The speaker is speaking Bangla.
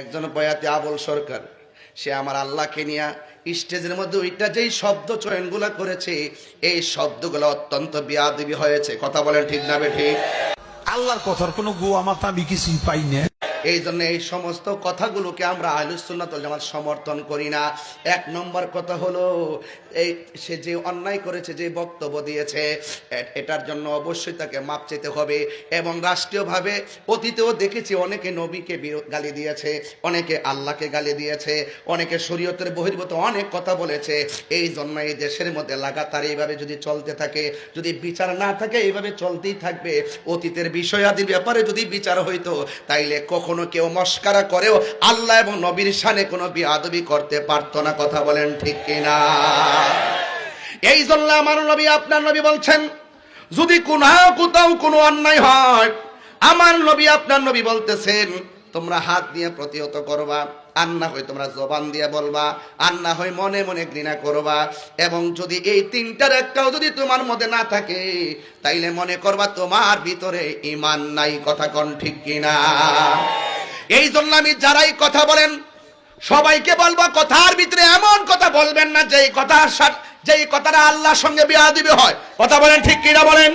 একজন বয়াতে আবল সরকার, সে আমার আল্লাহকে নিয়ে স্টেজের মধ্যে ওইটা যেই শব্দ চয়নগুলো করেছে, এই শব্দগুলো অত্যন্ত বিয়াদবি হয়েছে। কথা বলেন ঠিক না বে ঠিক? আল্লাহর কথার কোনো গো আমার আমি কিছুই পাই না এই জন্য এই সমস্ত কথাগুলোকে আমরা আহলুসুন্নাতুল জামাত সমর্থন করি না। এক নম্বর কথা হলো, এই সে যে অন্যায় করেছে, যে বক্তব্য দিয়েছে এটার জন্য অবশ্যই তাকে মাপ চেতে হবে এবং রাষ্ট্রীয়ভাবে অতীতেও দেখেছি অনেকে নবীকে গালি দিয়েছে, অনেকে আল্লাহকে গালি দিয়েছে, অনেকে শরীয়তের বহির্ভূত অনেক কথা বলেছে। এই জন্য এই দেশের মধ্যে লাগাতার এইভাবে যদি চলতে থাকে, যদি বিচার না থাকে, এইভাবে চলতেই থাকবে। অতীতের বিষয়াদির ব্যাপারে যদি বিচার হইতো, তাইলে কখনো কেউ মস্কারা করেও আল্লাহ এবং নবীর শানে কোনো বিয়াদবি করতে পারতো না, কথা বলেন ঠিক কিনা? এই জন্য আমার নবী, আপনার নবী বলছেন, যদি কোথাও কোথাও কোনো অন্যায় হয়, আমার নবী, আপনার নবী বলতেছেন, তোমরা হাত দিয়ে প্রতিহত করবা, আর না হয় তোমরা জবান দিয়ে বলবা, আর না হয় মনে মনে ঘৃণা করবা, এবং যদি এই তিনটার একটাও যদি তোমার মধ্যে না থাকে, তাইলে মনে করবা তোমার ভিতরে ইমান নাই, কথা কোন ঠিক কিনা? এই জন্য আমি যারাই কথা বলেন, সবাইকে বলব, কথার ভিতরে এমন কথা বলবেন না যেই কথার যেই কথাটা আল্লাহর সঙ্গে বিয়া দিবে হয়। কথা বলেন ঠিক কিনা বলেন?